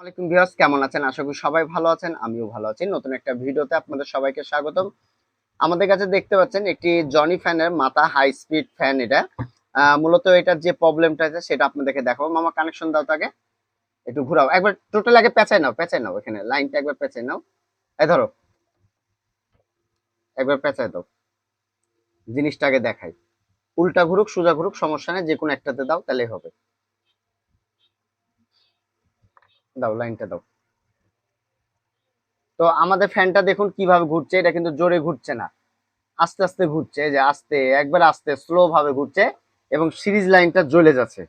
আলাইকুম ভিউয়ার্স, কেমন আছেন? আশা করি সবাই ভালো আছেন, আমিও ভালো আছি। নতুন একটা ভিডিওতে আপনাদের সবাইকে স্বাগতম। আমাদের কাছে দেখতে পাচ্ছেন একটি জনি ফ্যানের মাথা হাই স্পিড ফ্যান এটা। মূলত এটার যে প্রবলেমটা আছে, সেটা আপনাদেরকে দেখাবো। মামা কানেকশন দাও তাকে একটু ঘুরাও। একবার টোটাল আগে পেঁচাই নাও পেঁচাই নাও এখানে। লাইনটা একবার পেঁচাই নাও। এই ধরো। একবার পেঁচাই দাও। জিনিসটাকে দেখাই। উল্টা ঘুরুক, সোজা ঘুরুক, সমস্যা নেই যে কোনো একটাতে দাও, তাহলেই হবে। দাও, লাইনটা দাও। তো আমাদের ফ্যানটা দেখুন কীভাবে ঘুরছে, এটা কিন্তু জোরে ঘুরছে না। আস্তে আস্তে ঘুরছে যে আস্তে, একবার আস্তে স্লো ভাবে ঘুরছে এবং সিরিজ লাইনটা জ্বলে যাচ্ছে।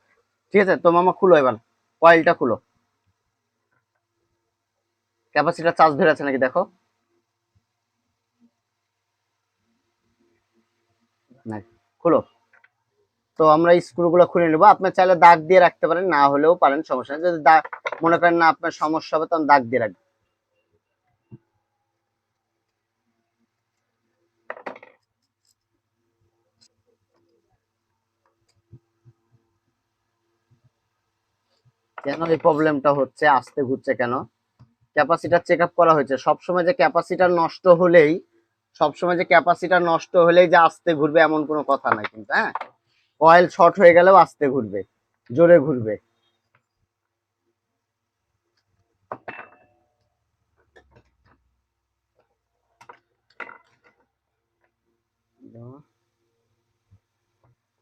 ঠিক আছে? তো মামা খুলো এবার, কয়েলটা খুলো। ক্যাপাসিটার চার্জ ধরে আছে নাকি দেখো? খুলো। তো আমরা স্ক্রুগুলো খুলে নেব। আপনার চাইলে দাগ দিয়ে রাখতে পারেন, না হলেও পারেন, সমস্যা যদি দাগ মনে করেন না আপনার সমস্যা হবে, তখন দাগ দিয়ে রাখবেন। কেন এই প্রবলেমটা হচ্ছে, আসতে ঘুরছে কেন? ক্যাপাসিটার চেক আপ করা হয়েছে। সবসময় যে ক্যাপাসিটার নষ্ট হলেই, সবসময় যে ক্যাপাসিটার নষ্ট হলেই যে আসতে ঘুরবে এমন কোনো কথা নাই কিন্তু হ্যাঁ? কয়েল শর্ট হয়ে গেলেও আসতে ঘুরবে, জোরে ঘুরবে।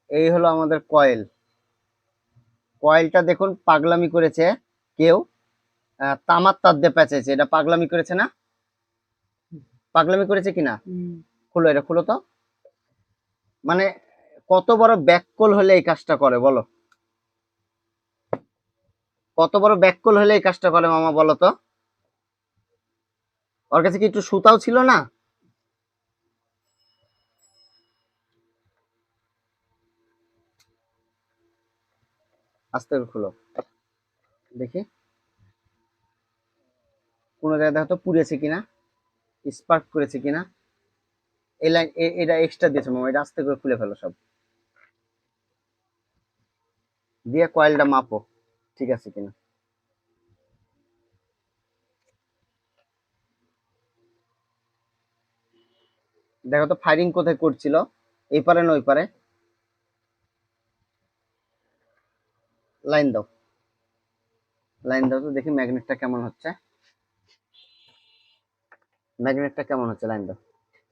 এই হলো আমাদের কয়েল কয়েলটা দেখুন পাগলামি করেছে কেউ। তামার তার দিয়ে পেঁচেছে এটা পাগলামি করেছে না? পাগলামি করেছে কিনা? খুলো এটা খুলো তো। মানে কত বড় ব্যাককল হলে এই কাজটা করে বলো? কত বড় ব্যাককল হলে এই কাজটা করে মামা বলো তো? ওর কাছে কি একটু সুতাও ছিল না? আস্তে করে খুলো। দেখি। কোনো জায়গায় দেখো তো পুড়েছে কিনা? স্পার্ক করেছে কিনা? এই লাইন এটা এক্সট্রা দিয়েছে মামা, এটা আস্তে করে খুলে ফেলো সব। দিয়ে কয়েলটা মাপো, ঠিক আছে কিনা? দেখো তো ফায়ারিং কোথায় করছিল? এই পারে না ওই পারে? লাইন দাও। লাইন দাও তো, দেখি ম্যাগনেটটা কেমন হচ্ছে। ম্যাগনেটটা কেমন হচ্ছে, লাইন দাও।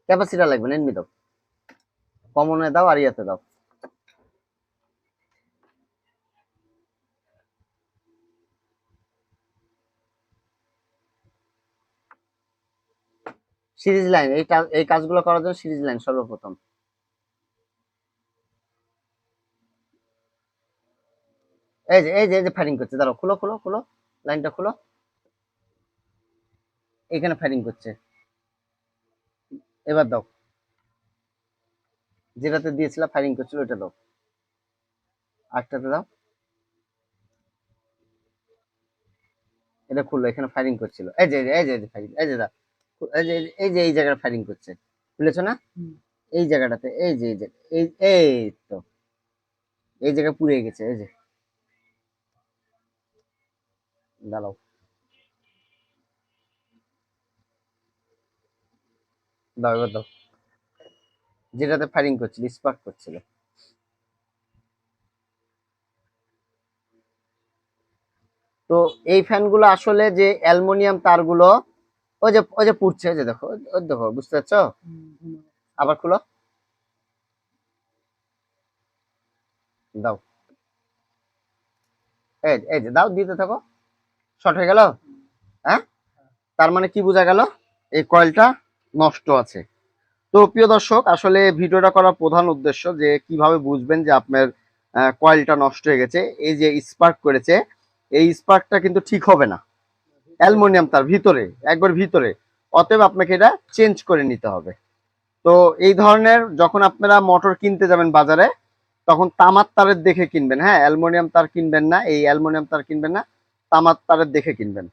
ক্যাপাসিটার লাগবে না, এমনি দাও। কমনে দাও আর ইয়াতে দাও। সিরিজ লাইন, এই এই কাজগুলো করার জন্য সিরিজ লাইন সর্বপ্রথম। এই যে এই যে এই যে ফায়ারিং করছে। দাঁড়াও খুলো খুলো খুলো লাইনটা খুলো। এখানে ফায়ারিং করছে। এবার দাও। যেটাতে দিয়েছিল ফায়ারিং করছিল ওটা দাও। আরেকটাতে দাও। এটা খুললো এখানে ফায়ারিং করছিল। এই যে এই যে এই যে ফায়ারিং এই যে দা এই যে এই যে এই জায়গাটা ফায়ারিং করছে। বুঝেছ না? এই জায়গাটাতে এই যে এই যে এই এই তো। এই জায়গা পুড়ে গেছে এই যে। দাঁড়াও। দাও, এবার দাও। যেটাতে ফায়ারিং করছিল স্পার্ক করছিল। তো এই ফ্যানগুলো আসলে যে অ্যালুমিনিয়াম তারগুলো, ওই যে ওই যে পুড়ছে যে দেখো, ওই দেখো, বুঝতে পারছ? আবার খুলো। দাও। এই এই যে, দাও, দিতে থাকো। শর্ট হয়ে গেল? হ্যাঁ? তার মানে কি বোঝা গেল? এই কয়েলটা নষ্ট আছে। তো প্রিয় দর্শক, আসলে ভিডিওটা করার প্রধান উদ্দেশ্য যে কীভাবে বুঝবেন যে আপনার কয়েলটা নষ্ট হয়ে গেছে, এই যে স্পার্ক করেছে, এই স্পার্কটা কিন্তু ঠিক হবে না। অ্যালুমিনিয়াম তার ভিতরে, একবার ভিতরে। অতএব আপনাকে এটা চেঞ্জ করে নিতে হবে। তো এই ধরনের যখন আপনারা মোটর কিনতে যাবেন বাজারে, তখন তামার তারের দেখে কিনবেন। হ্যাঁ অ্যালুমিনিয়াম তার কিনবেন না, এই অ্যালুমিনিয়াম তার কিনবেন না। তামার তারের দেখে কিনবেন।